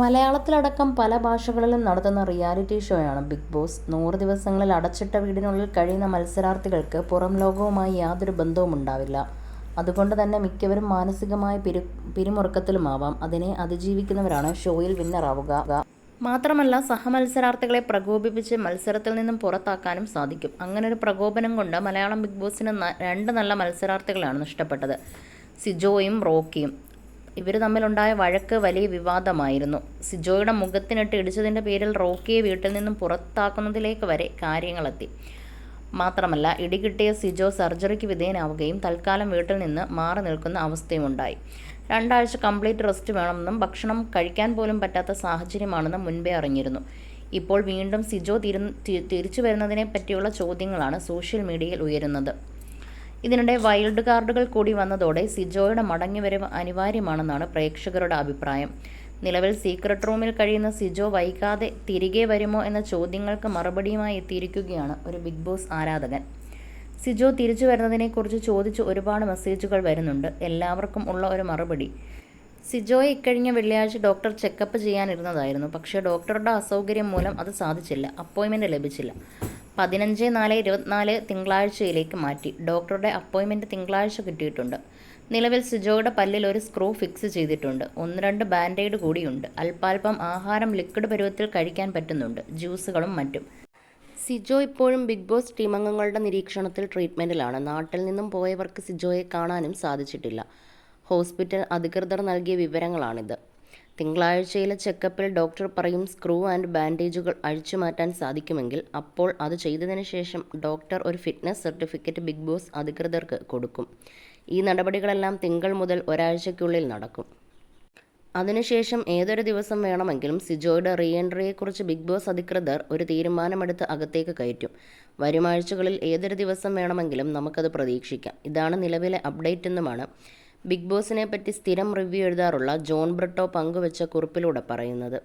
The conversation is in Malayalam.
മലയാളത്തിലടക്കം പല ഭാഷകളിലും നടത്തുന്ന റിയാലിറ്റി ഷോയാണ് ബിഗ് ബോസ്. നൂറ് ദിവസങ്ങളിൽ അടച്ചിട്ട വീടിനുള്ളിൽ കഴിയുന്ന മത്സരാർത്ഥികൾക്ക് പുറം ലോകവുമായി യാതൊരു ബന്ധവും ഉണ്ടാവില്ല അതുകൊണ്ട് തന്നെ മിക്കവരും മാനസികമായ പിരി പിരിമുറുക്കത്തിലുമാവാം. അതിനെ അതിജീവിക്കുന്നവരാണ് ഷോയിൽ വിന്നറാവുക. മാത്രമല്ല സഹമത്സരാർത്ഥികളെ പ്രകോപിപ്പിച്ച് മത്സരത്തിൽ നിന്നും പുറത്താക്കാനും സാധിക്കും. അങ്ങനെ ഒരു പ്രകോപനം കൊണ്ട് മലയാളം ബിഗ് ബോസിന് രണ്ട് നല്ല മത്സരാർത്ഥികളാണ് നഷ്ടപ്പെട്ടത്. സിജോയും റോക്കിയും. ഇവർ തമ്മിലുണ്ടായ വഴക്ക് വലിയ വിവാദമായിരുന്നു. സിജോയുടെ മുഖത്തിനിട്ട് ഇടിച്ചതിന്റെ പേരിൽ റോക്കിയെ വീട്ടിൽ നിന്നും പുറത്താക്കുന്നതിലേക്ക് വരെ കാര്യങ്ങളെത്തി. മാത്രമല്ല ഇടികിട്ടിയ സിജോ സർജറിക്ക് വിധേയനാവുകയും തൽക്കാലം വീട്ടിൽ നിന്ന് മാറി നിൽക്കുന്ന അവസ്ഥയുമുണ്ടായി. രണ്ടാഴ്ച കംപ്ലീറ്റ് റെസ്റ്റ് വേണമെന്നും ഭക്ഷണം കഴിക്കാൻ പോലും പറ്റാത്ത സാഹചര്യമാണെന്നും മുൻപേ അറിഞ്ഞിരുന്നു. ഇപ്പോൾ വീണ്ടും സിജോ തിരു തിരിച്ചു വരുന്നതിനെ പറ്റിയുള്ള ചോദ്യങ്ങളാണ് സോഷ്യൽ മീഡിയയിൽ ഉയരുന്നത്. ഇതിനിടെ വൈൽഡ് കാർഡുകൾ കൂടി വന്നതോടെ സിജോയുടെ മടങ്ങിവരവ് അനിവാര്യമാണെന്നാണ് പ്രേക്ഷകരുടെ അഭിപ്രായം. നിലവിൽ സീക്രട്ട് റൂമിൽ കഴിയുന്ന സിജോ വൈകാതെ തിരികെ വരുമോ എന്ന ചോദ്യങ്ങൾക്ക് മറുപടിയുമായി എത്തിയിരിക്കുകയാണ് ഒരു ബിഗ് ബോസ് ആരാധകൻ. സിജോ തിരിച്ചു വരുന്നതിനെക്കുറിച്ച് ചോദിച്ച് ഒരുപാട് മെസ്സേജുകൾ വരുന്നുണ്ട്. എല്ലാവർക്കും ഉള്ള ഒരു മറുപടി. സിജോയെ ഇക്കഴിഞ്ഞ വെള്ളിയാഴ്ച ഡോക്ടർ ചെക്കപ്പ് ചെയ്യാനിരുന്നതായിരുന്നു. പക്ഷേ ഡോക്ടറുടെ അസൗകര്യം മൂലം അത് സാധിച്ചില്ല. അപ്പോയിൻമെന്റ് ലഭിച്ചില്ല. പതിനഞ്ച് നാല് ഇരുപത്തിനാല് തിങ്കളാഴ്ചയിലേക്ക് മാറ്റി. ഡോക്ടറുടെ അപ്പോയിൻമെന്റ് തിങ്കളാഴ്ച കിട്ടിയിട്ടുണ്ട്. നിലവിൽ സിജോയുടെ പല്ലിൽ ഒരു സ്ക്രൂ ഫിക്സ് ചെയ്തിട്ടുണ്ട്. ഒന്ന് രണ്ട് ബാൻഡേഡ് കൂടിയുണ്ട്. അല്പാൽപ്പം ആഹാരം ലിക്വിഡ് പരുവത്തിൽ കഴിക്കാൻ പറ്റുന്നുണ്ട്. ജ്യൂസുകളും മറ്റും. സിജോ ഇപ്പോഴും ബിഗ് ബോസ് ടീമംഗങ്ങളുടെ നിരീക്ഷണത്തിൽ ട്രീറ്റ്മെന്റിലാണ് നാട്ടിൽ നിന്നും പോയവർക്ക് സിജോയെ കാണാനും സാധിച്ചിട്ടില്ല. ഹോസ്പിറ്റൽ അധികൃതർ നൽകിയ വിവരങ്ങളാണിത്. തിങ്കളാഴ്ചയിലെ ചെക്കപ്പിൽ ഡോക്ടർ പറയും സ്ക്രൂ ആൻഡ് ബാൻഡേജുകൾ അഴിച്ചു മാറ്റാൻ സാധിക്കുമെങ്കിൽ അപ്പോൾ അത് ചെയ്തതിന് ശേഷം ഡോക്ടർ ഒരു ഫിറ്റ്നസ് സർട്ടിഫിക്കറ്റ് ബിഗ് ബോസ് അധികൃതർക്ക് കൊടുക്കും. ഈ നടപടികളെല്ലാം തിങ്കൾ മുതൽ ഒരാഴ്ചയ്ക്കുള്ളിൽ നടക്കും. അതിനുശേഷം ഏതൊരു ദിവസം വേണമെങ്കിലും സിജോയുടെ റീ എൻട്രിയെക്കുറിച്ച് ബിഗ് ബോസ് അധികൃതർ ഒരു തീരുമാനമെടുത്ത് അകത്തേക്ക് കയറ്റും. വരും ആഴ്ചകളിൽ ഏതൊരു ദിവസം വേണമെങ്കിലും നമുക്കത് പ്രതീക്ഷിക്കാം. ഇതാണ് നിലവിലെ അപ്ഡേറ്റ് എന്നുമാണ് ബിഗ് ബോസിനെ പറ്റി സ്ഥിരം റിവ്യൂ എഴുതാറുള്ള ജോൺ ബ്രിട്ടോ പങ്കുവച്ച കുറിപ്പിലൂടെ പറയുന്നത്.